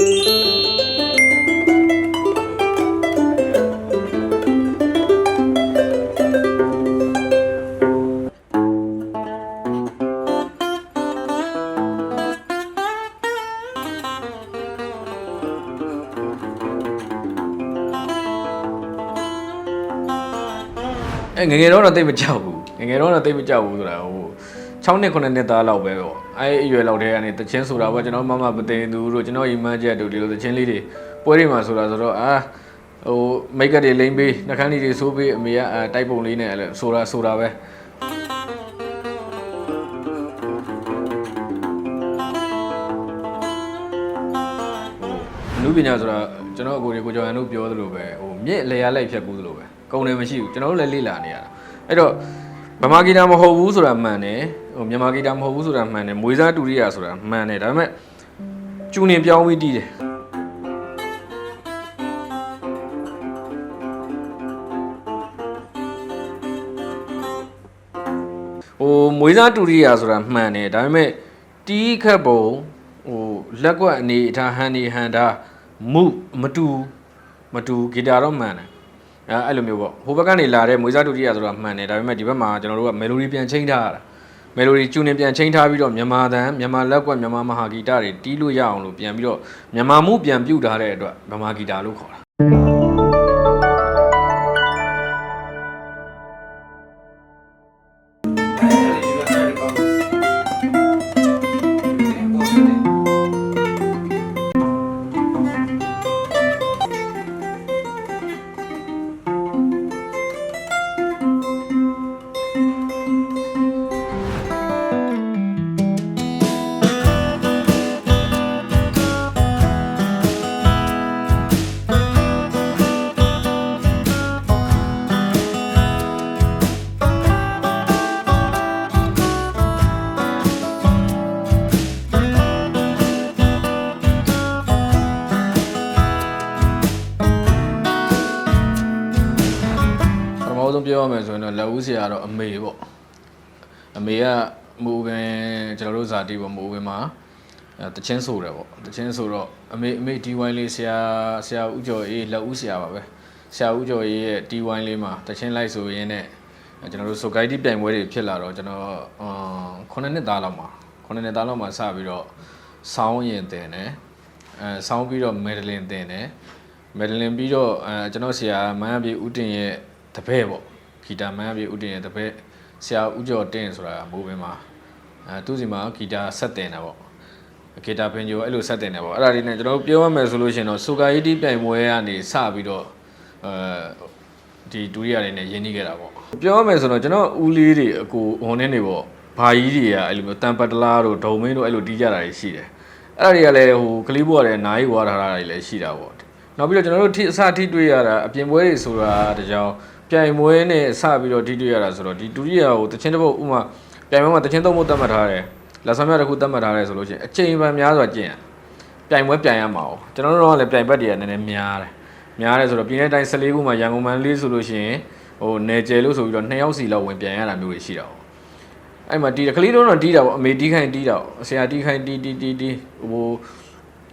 အဲငယ်ငယ်တော့တော့တိတ်မကြောက်ဘူးငယ်ငယ်တော့တော့တိတ်မကြောက်ဘူးဆိုတာဟို 6နှစ်9နှစ်သားလောက်ပဲပေါ့အဲအရွယ်လောက်တည်းကနေတချင်းဆိုတာပေါ့ကျွန်တော်မမပသိန်းသူတို့ကျွန်တော်အိမ်မန်းချက်တို့ဒီလိုတချင်းလေးတွေပွဲတွေမှာဆိုတာဆိုတော့အာဟိုမိတ်ကပ်တွေလိမ့်ပေးနှကန်းလေးတွေဆိုးပေးအမေကအဲတိုက်ပုံလေးနဲ့အဲ့လိုဆိုတာဆိုတာပဲဟိုအနုပညာဆိုတာကျွန်တော်အကိုတွေကိုကျော်ရန်တို့ပြောသလိုပဲဟိုမြင့်လေရလိုက်ဖြတ်ကူးသလိုပဲကုံတယ်မရှိဘူးကျွန်တော်တို့လည်းလေ့လာနေရတာအဲ့တော့ဗမာဂီတာမဟုတ်ဘူးဆိုတာမှန်တယ် ဟိုမြန်မာဂီတာမဟုတ်ဘူးဆိုတာမှန်တယ်မွေးစားတူရိယာဆိုတာမှန်တယ်ဒါပေမဲ့ကျူနေပြောင်းပြီးတီးတယ်ဟိုမွေးစားတူရိယာဆိုတာမှန်တယ်ဒါပေမဲ့တီးခတ်ပုံဟိုလက်ကွက်အနေအထားဟန်ဒီဟန်တာမှုမတူမတူဂီတာတော့မှန်တယ်အဲအဲ့လိုမျိုးပေါ့ဟိုဘက်ကနေလာတဲ့မွေးစားတူရိယာဆိုတာမှန်တယ်ဒါပေမဲ့ဒီဘက်မှာကျွန်တော်တို့ကမယ်လိုဒီပြန်ချိန်ထားရတာ မယ်လိုဒီကျူနေပြန်ချိန်ထားပြီးတော့မြန်မာတန်မြန်မာလက်ကွက်မြန်မာမဟာဂီတတွေတီးလို့ရအောင်လို့ပြန်ပြီးတော့မြန်မာမှုပြန်ပြုတ်ထားတဲ့အတွက်ဗမာဂီတာလို့ခေါ်တာ ပြောရမယ်ဆိုရင်တော့လက်ဦးဆရာတော့အမေပေါ့အမေကမူပင်ကျွန်တော်တို့ဇာတိပေါ့မူပင်မှာအဲတချင်းဆိုတယ်ပေါ့တချင်းဆိုတော့အမေအမေ D1 လေးဆရာဆရာဦးကျော်အေးလက်ဦးဆရာပါပဲဆရာဦးကျော်အေးရဲ့ D1 လေးမှာတချင်းလိုက်ဆိုရင်းနဲ့အဲကျွန်တော်တို့ဆိုဂိုက်တီပြိုင်ပွဲတွေဖြစ်လာတော့ကျွန်တော်အာ9နှစ်သားလောက်မှာ9နှစ်သားလောက်မှာစပြီးတော့ဆောင်းရင်တင်တယ်အဲဆောင်းပြီးတော့မယ်ဒလင်တင်တယ်မယ်ဒလင်ပြီးတော့အဲကျွန်တော်ဆရာမန်းအပြေဦးတင်ရဲ့တပည့်ပေါ့ ဂီတာမန်းအပြေဦးတင်ရဲ့တပည့်ဆရာဦးကျော်တင်ဆိုတာမိုးပင်မှာအဲသူစီမှာဂီတာဆက်တင်တာပေါ့ဂီတာပင်ဂျိုအဲ့လိုဆက်တင်တယ်ပေါ့အဲ့ဒါလေးနဲ့ကျွန်တော်တို့ပြောရမယ်ဆိုလို့ရှိရင်တော့ဆိုကာယီတီပြိုင်ပွဲကနေစပြီးတော့အဲဒီဒူရီယာတွေနဲ့ရင်းနှီးခဲ့တာပေါ့ပြောရမယ်ဆိုတော့ကျွန်တော်ဦးလေးတွေအကိုဟိုနေနေပေါ့ဘာကြီးတွေကအဲ့လိုမျိုးတန်ပတ်တလားတို့ဒုံမင်းတို့အဲ့လိုတီးကြတာတွေရှိတယ်အဲ့ဒါတွေကလည်းဟိုကလေးဘွားတွေအနားကြီးဝါထားတာတွေလည်းရှိတာပေါ့နောက်ပြီးတော့ကျွန်တော်တို့ထိအစထိတွေ့ရတာအပြင်ပွဲတွေဆိုတာတကြောင် ပြိုင်ပွဲနဲ့စပြီးတော့ထိတွေ့ရတာဆိုတော့ဒီဒူရီယာကိုတချင်းတစ်ပုတ်ဥမာပြိုင်ပွဲမှာတချင်းသုံးဖို့တတ်မှတ်ထားတယ်လက်ဆောင်မြတစ်ခုတတ်မှတ်ထားတယ်ဆိုလို့ရှိရင်အချိန်ပန်များစွာကျင့်ရ ပြိုင်ပွဲပြိုင်ရမှာ哦ကျွန်တော်တို့ကလည်းပြိုင်ဘက်တွေကနည်းနည်းများတယ်များတယ်ဆိုတော့ပြည်내တိုင်း14ခုမှာရန်ကုန်မန္တလေးဆိုလို့ရှိရင်ဟိုနယ်ကျယ်လို့ဆိုပြီးတော့2ယောက်စီလောက်ဝင်ပြိုင်ရတာမျိုးတွေရှိတာ哦အဲ့မှာတီးတယ်ကလေးတို့တော့တီးတာပေါ့အမေတီးခိုင်းတီးတာပေါ့ဆရာတီးခိုင်းတီးတီးတီးတီးဟို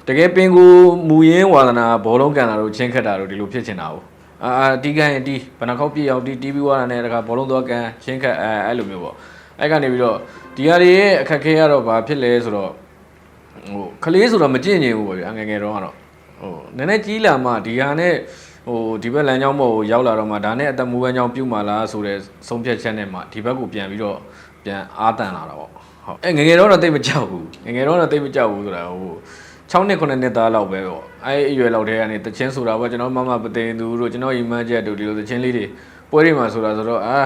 တကယ်ပင်ကိုမူရင်းဝါသနာဘောလုံးကန်တာတို့ချင်းခတ်တာတို့ဒီလိုဖြစ်ချင်တာ哦 အာအာတီးခိုင်းတီးဘဏ္ဍခေါက်ပြည့်အောင်တီးတီးပြီးွားတာနဲ့တခါဘောလုံးသွားကန်ချင်းခတ်အဲအဲ့လိုမျိုးပေါ့အဲ့ကနေပြီးတော့ဒီဟာတွေရဲ့အခက်ခဲကတော့ဘာဖြစ်လဲဆိုတော့ဟိုကလေးဆိုတော့မကြင့်ញင်ဘူးပေါ့ဗျာငယ်ငယ်တော့ကတော့ဟိုနည်းနည်းကြီးလာမှဒီဟာနဲ့ဟိုဒီဘက်လမ်းကြောင်းပေါ်ကိုရောက်လာတော့မှဒါနဲ့အတမူပန်းကြောင်းပြုတ်မှလားဆိုတဲ့ဆုံးဖြတ်ချက်နဲ့မှဒီဘက်ကိုပြန်ပြီးတော့ပြန်အားတန်လာတာပေါ့ဟုတ်အဲငယ်ငယ်တော့တော့တိတ်မကြောက်ဘူးငယ်ငယ်တော့တော့တိတ်မကြောက်ဘူးဆိုတာဟို 6နှစ်9နှစ်သားလောက်ပဲပေါ့အဲအရွယ်လောက်တည်းကနေတချင်းဆိုတာပေါ့ကျွန်တော်မမပသိန်းသူတို့ကျွန်တော်အိမ်မန်းချက်တို့ဒီလိုတချင်းလေးတွေပွဲတွေမှာဆိုတာဆိုတော့အာ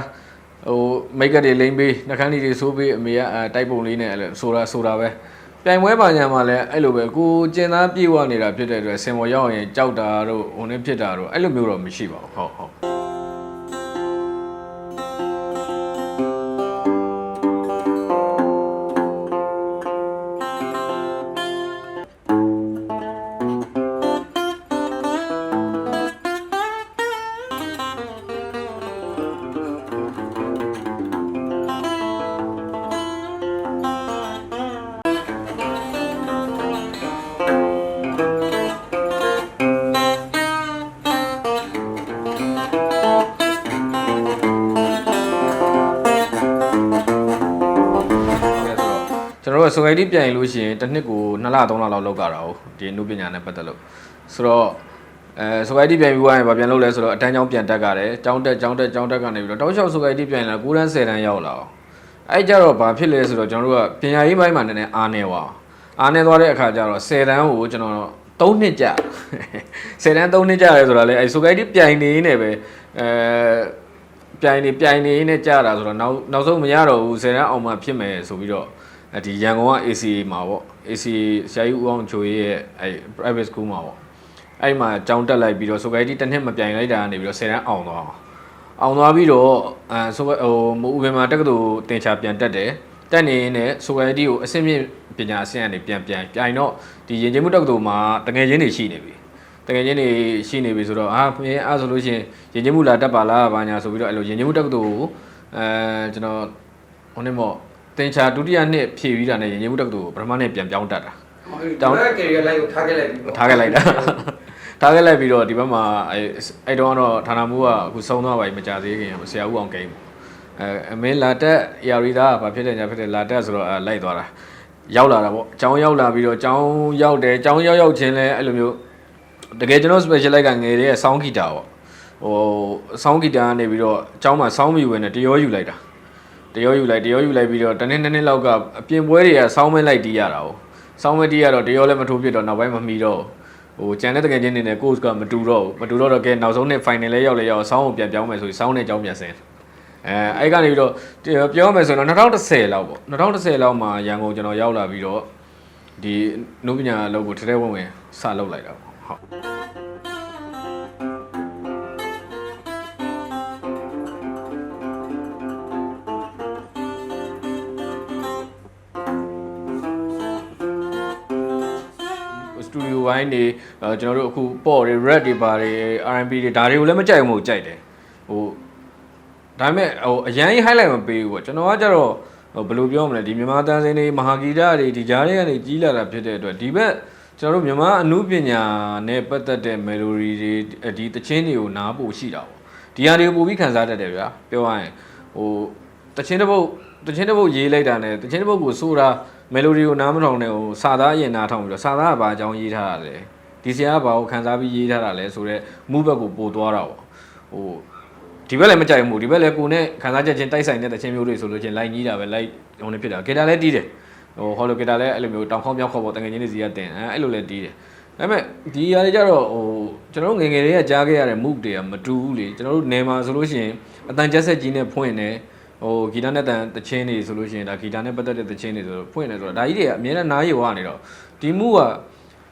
ဟိုမိတ်ကပ်တွေလိမ့်ပေးနှကန်းလေးတွေဆိုးပေးအမေကအဲတိုက်ပုံလေးနဲ့အဲ့လိုဆိုတာဆိုတာပဲပြိုင်ပွဲပါညာမှာလည်းအဲ့လိုပဲကိုကျင်သားပြေဝနေတာဖြစ်တဲ့အတွက်စင်ပေါ်ရောက်ရင်ကြောက်တာတို့ဟိုနေဖြစ်တာတို့အဲ့လိုမျိုးတော့မရှိပါဘူးဟုတ်ဟုတ် တော့ society ပြန်ရင်လို့ရှိရင်တစ်နှစ်ကို2လ3လလောက်လောက်ကြတာဟုတ်ဒီအမှုပညာနဲ့ပတ်သက်လို့ဆိုတော့အဲ society ပြန်ပြီးွားရင်ဗာပြန်လုပ်လဲဆိုတော့အတန်းကျောင်းပြန်တက်ကြတယ်ကျောင်းတက်ကျောင်းတက်ကျောင်းတက်ကနေပြီးတော့တောက်လျှောက် society ပြန်လာ9တန်း10တန်းရောက်လာအောင်အဲ့ကြတော့ဗာဖြစ်လဲဆိုတော့ကျွန်တော်တို့ကပညာရေးပိုင်းမှာနည်းနည်းအားနေပါအားနေသွားတဲ့အခါကျတော့10တန်းကိုကျွန်တော်3နှစ်ကြာ10တန်း3နှစ်ကြာလဲဆိုတာလဲအဲ society ပြန်နေနေပဲအဲပြိုင်နေပြိုင်နေနဲ့ကြာတာဆိုတော့နောက်နောက်ဆုံးမရတော့ဘူး10တန်းအောင်မှဖြစ်မယ်ဆိုပြီးတော့ ဒီရန်ကုန်က AC မှာပေါ့ AC ဆရာကြီးဦးအောင်ချိုရဲ့အဲ private school မှာပေါ့အဲ့မှာကျောင်းတက်လိုက်ပြီးတော့ဆိုကြတီတစ်နှစ်မပြိုင်လိုက်တာကနေပြီးတော့10တန်းအောင်သွားအောင်သွားပြီးတော့အဲဆိုဟိုမိုးဦးဘယ်မှာတက္ကသိုလ်တင်ချာပြန်တက်တယ်တက်နေရင်လည်းဆိုကြတီကိုအဆင့်မြင့်ပညာအဆင့်ကနေပြန်ပြန်ပြိုင်တော့ဒီရင်ကျင်းမှုတက္ကသိုလ်မှာတငယ်ချင်းတွေရှိနေပြီတကယ်ချင်းတွေရှိနေပြီဆိုတော့အာမင်းအဲ့ဆိုလို့ရှိရင်ရင်ကျင်းမှုလာတက်ပါလားဘာညာဆိုပြီးတော့အဲ့လိုရင်ကျင်းမှုတက္ကသိုလ်ကိုအဲကျွန်တော်ဟိုနေ့မော့ တင်ချာဒုတိယနှစ်ဖြည့်ပြီးတာနဲ့ရင်ကျင်းမှုတက္ကသိုလ်ကိုပထမနှစ်ပြန်ပြောင်းတက်တာတောင်းကယ်ရီလိုက်ကိုထားခဲ့လိုက်ပြီထားခဲ့လိုက်တာထားခဲ့လိုက်ပြီးတော့ဒီဘက်မှာအဲအဲ့တော့ကတော့ဌာနမှုကအခုဆုံးသွားပါပြီမကြသေးခင်ဆရာဦးအောင်ကိန်းပေါ့အဲအမင်းလာတက်ရာရီသားကဘာဖြစ်တယ်ညာဖြစ်တယ်လာတက်ဆိုတော့အဲလိုက်သွားတာရောက်လာတာပေါ့အကြောင်းရောက်လာပြီးတော့အကြောင်းရောက်တယ်အကြောင်းရောက်ရောက်ချင်းလဲအဲ့လိုမျိုးတကယ်ကျွန်တော် special light ကငယ်တဲ့ဆောင်းဂီတာပေါ့ဟိုဆောင်းဂီတာကနေပြီးတော့အကြောင်းမှာဆောင်းမီဝင်နဲ့တရောယူလိုက်တာ တရောယူလိုက်တရောယူလိုက်ပြီးတော့တနေ့နှစ်နှစ်လောက်ကအပြင်ပွဲတွေကဆောင်းမဲလိုက်တီးရတာ哦ဆောင်းမဲတီးရတော့တရောလည်းမထိုးပြတော့နောက်ပိုင်းမမီတော့ဟိုကျန်တဲ့တကယ်ချင်းနေနဲ့ course ကမတူတော့ဘူးမတူတော့တော့ကဲနောက်ဆုံးနေ့ final လဲရောက်လဲရောက်ဆောင်းကိုပြန်ပြောင်းမယ်ဆိုပြီးဆောင်းနဲ့အကြောင်းပြန်ဆင်းအဲအဲ့ကနေပြီးတော့ပြောရမယ်ဆိုတော့2010လောက်ပေါ့2010လောက်မှာရန်ကုန်ကျွန်တော်ရောက်လာပြီးတော့ဒီနုပညာအလုပ်ကိုထဲထဲဝင်ဝင်စလုပ်လိုက်တာပေါ့ဟုတ် တူဒီယိုဝိုင်းတွေအဲကျွန်တော်တို့အခုပေါ့တွေ red တွေပါတယ် R&B တွေဒါတွေကိုလည်းမကြိုက်ဘူးမဟုတ်ကြိုက်တယ်ဟိုဒါပေမဲ့ဟိုအရန်ကြီး highlight မပေးဘူးပေါ့ကျွန်တော်ကကြတော့ဟိုဘယ်လိုပြောမလဲဒီမြန်မာတန်းစင်းတွေမဟာဂီတတွေဒီကြားတွေကနေကြီးလာတာဖြစ်တဲ့အတွက်ဒီဘက်ကျွန်တော်တို့မြန်မာအမှုပညာနဲ့ပတ်သက်တဲ့ melody တွေဒီတချင်းတွေကိုနားပို့ရှိတာပေါ့ဒီဟာတွေကိုပို့ပြီးခန်းစားတတ်တယ်ဗျာပြောရရင်ဟိုတချင်းတစ်ပုတ်တချင်းတစ်ပုတ်ရေးလိုက်တာနဲ့တချင်းတစ်ပုတ်ကိုဆိုတာ melody ကိုနားမထောင်နဲ့ဟိုစာသားအရင်နားထောင်ပြီးတော့စာသားကဘာအကြောင်းရေးထားတာလဲဒီဆရာကဘာကိုခန်းစားပြီးရေးထားတာလဲဆိုတော့မူဘက်ကိုပို့သွားတာပေါ့ဟိုဒီဘက်လည်းမကြိုက်ဘူးဒီဘက်လည်းကိုနဲ့ခန်းစားချက်ချင်းတိုက်ဆိုင်တဲ့တချင်းမျိုးတွေဆိုလို့ချင်းလိုက်ကြီးတာပဲလိုက်ဟိုနေဖြစ်တာဂီတာလည်းတီးတယ်ဟိုဟောလိုဂီတာလည်းအဲ့လိုမျိုးတောင်ခေါင်းပြောင်းခေါ်ပေါ်တငယ်ချင်းတွေစီကတင်အဲအဲ့လိုလည်းတီးတယ်ဒါပေမဲ့ဒီຢာတွေကြတော့ဟိုကျွန်တော်တို့ငယ်ငယ်လေးကကြားခဲ့ရတဲ့ move တွေကမတူဘူးလေကျွန်တော်တို့နယ်မှာဆိုလို့ရှိရင်အတန်ကျက်ဆက်ကြီးနဲ့ဖွင့်နေ ဟိုဂီတနဲ့တန်တချင်းတွေဆိုလို့ရှိရင်ဒါဂီတနဲ့ပတ်သက်တဲ့တချင်းတွေဆိုတော့ဖွင့်နေဆိုတော့ဒါကြီးတွေကအများနဲ့နားယူရနေတော့ဒီမှုက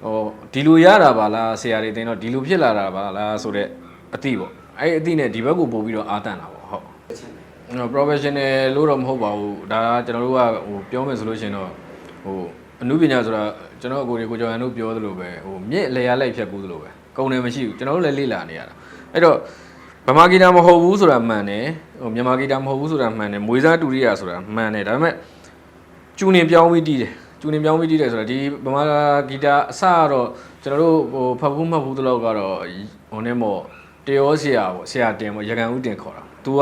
ဟိုဒီလိုရတာပါလားဆရာတွေတင်တော့ဒီလိုဖြစ်လာတာပါလားဆိုတော့အတိပေါ့အဲ့အတိနဲ့ဒီဘက်ကိုပို့ပြီးတော့အာတန်တာပေါ့ဟုတ်ကျွန်တော် professional လို့တော့မဟုတ်ပါဘူးဒါကကျွန်တော်တို့ကဟိုပြောမယ်ဆိုလို့ရှိရင်တော့ဟိုအမှုပညာဆိုတာကျွန်တော်အကိုတွေကိုကျော်ရန်တို့ပြောသလိုပဲဟိုမြင့်လေရလိုက်ဖြတ်ကူးသလိုပဲကုံတယ်မရှိဘူးကျွန်တော်တို့လည်းလေ့လာနေရတာအဲ့တော့ ဗမာဂီတာမဟုတ်ဘူးဆိုတာမှန်တယ်ဟိုမြန်မာဂီတာမဟုတ်ဘူးဆိုတာမှန်တယ်မွေးစားတူရိယာဆိုတာမှန်တယ်ဒါပေမဲ့ကျူနေပြောင်းပြီးတီးတယ်ကျူနေပြောင်းပြီးတီးတယ်ဆိုတာဒီဗမာဂီတာအစကတော့ကျွန်တော်တို့ဟိုဖတ်ဘူးမှတ်ဘူးတလောက်ကတော့ဟိုနဲ့မို့တရောဆရာပေါ့ဆရာတင်ပေါ့ရကန်ဦးတင်ခေါ်တာ तू က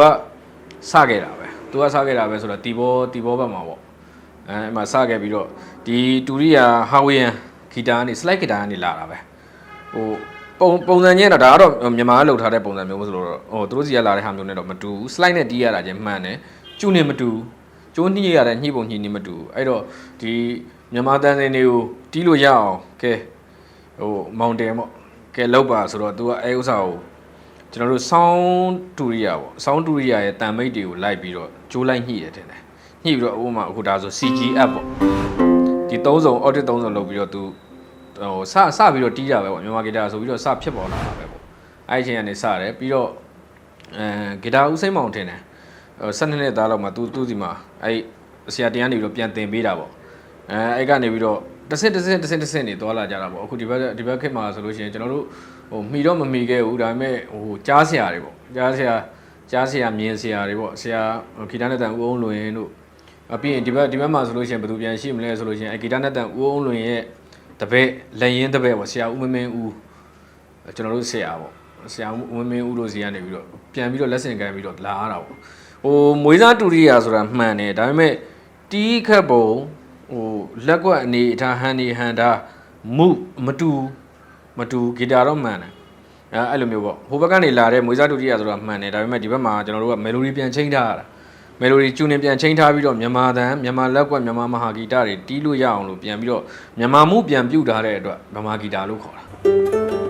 စခဲ့တာပဲ။ तू ကစခဲ့တာပဲဆိုတော့တီဘောတီဘောဘက်မှာပေါ့။အဲအဲ့မှာစခဲ့ပြီးတော့ဒီတူရိယာဟာဝီယန်ဂီတာကနေ slide ဂီတာကနေလာတာပဲ။ဟို ပုံပုံစံချင်းတော့ဒါကတော့မြန်မာကလှုပ်ထားတဲ့ပုံစံမျိုးဆိုလို့တော့ဟိုသူတို့စီကလာတဲ့ဟာမျိုးနဲ့တော့မတူဘူး။ slide နဲ့တီးရတာချင်းမှန်တယ်။ကျူနေမတူဘူး။ကျိုးနှီးရတဲ့ညှိပုံညှိနေမတူဘူး။အဲ့တော့ဒီမြန်မာတန်စင်တွေကိုတီးလို့ရအောင်ကဲဟိုမောင်တင်ပေါ့။ကဲလောက်ပါဆိုတော့ तू ကအဲဥစ္စာကိုကျွန်တော်တို့ sound တူရိယာပေါ့ sound တူရိယာရဲ့တန်မိတ်တွေကိုလိုက်ပြီးတော့ကြိုးလိုက်ညှိတယ်တင်တယ်ညှိပြီးတော့ဥပမာအခုဒါဆို CGF ပေါ့ဒီ3စုံ audit 3စုံလုပ်ပြီးတော့သူ ဟိုစစပြီးတော့တီးတာပဲပေါ့မြန်မာဂီတာဆိုပြီးတော့စဖြစ်ပေါ်လာတာပဲပေါ့အဲ့ဒီအချိန်ကနေစတယ်ပြီးတော့အဲဂီတာဦးစိမ့်မောင်တင်တယ်ဟို12နှစ်သားလောက်မှာသူသူစီမှာအဲ့ဆရာတရားနေပြီးတော့ပြန်တင်ပေးတာပေါ့အဲအဲ့ကနေပြီးတော့တစ်စက်တစ်စက်တစ်စက်တစ်စက်နေသွားလာကြတာပေါ့အခုဒီဘက်ဒီဘက်ခေတ်မှာဆိုလို့ရှိရင်ကျွန်တော်တို့ဟိုမှီတော့မမှီခဲ့ဘူးဒါပေမဲ့ဟိုကြားဆရာတွေပေါ့ကြားဆရာကြားဆရာမြင်ဆရာတွေပေါ့ဆရာဂီတနဲ့တန်ဦးအောင်လွင်တို့အပြီးရင်ဒီဘက်ဒီဘက်မှာဆိုလို့ရှိရင်ဘယ်သူပြန်ရှိမလဲဆိုလို့ရှိရင်အဂီတနဲ့တန်ဦးအောင်လွင်ရဲ့ တပည့်လက်ရင်တပည့်ပေါ့ဆရာဦးမမင်းဦးကျွန်တော်တို့ဆရာပေါ့ဆရာဦးမမင်းဦးတို့စီကနေပြီးတော့ပြန်ပြီးတော့လက်ဆင့်ကမ်းပြီးတော့လာရတာပေါ့ဟိုမွေးစားတူရိယာဆိုတာမှန်တယ်ဒါပေမဲ့တီးခတ်ပုံဟိုလက်ကွက်အနေအထားဟန်ဒီဟန်တာမုမတူမတူဂီတာတော့မှန်တယ်အဲအဲ့လိုမျိုးပေါ့ဟိုဘက်ကနေလာတဲ့မွေးစားဒုတိယဆိုတာမှန်တယ်ဒါပေမဲ့ဒီဘက်မှာကျွန်တော်တို့ကမယ်လိုဒီပြန်ချိန်ထားရတာ မယ်လိုဒီကျူနေပြန်ချိန်ထားပြီးတော့မြန်မာတန်မြန်မာလက်ကွက်မြန်မာမဟာဂီတတွေတီးလို့ရအောင်လို့ပြန်ပြီးတော့မြန်မာမှုပြန်ပြုတ်ထားတဲ့အတွက်ဗမာဂီတာလို့ခေါ်တာ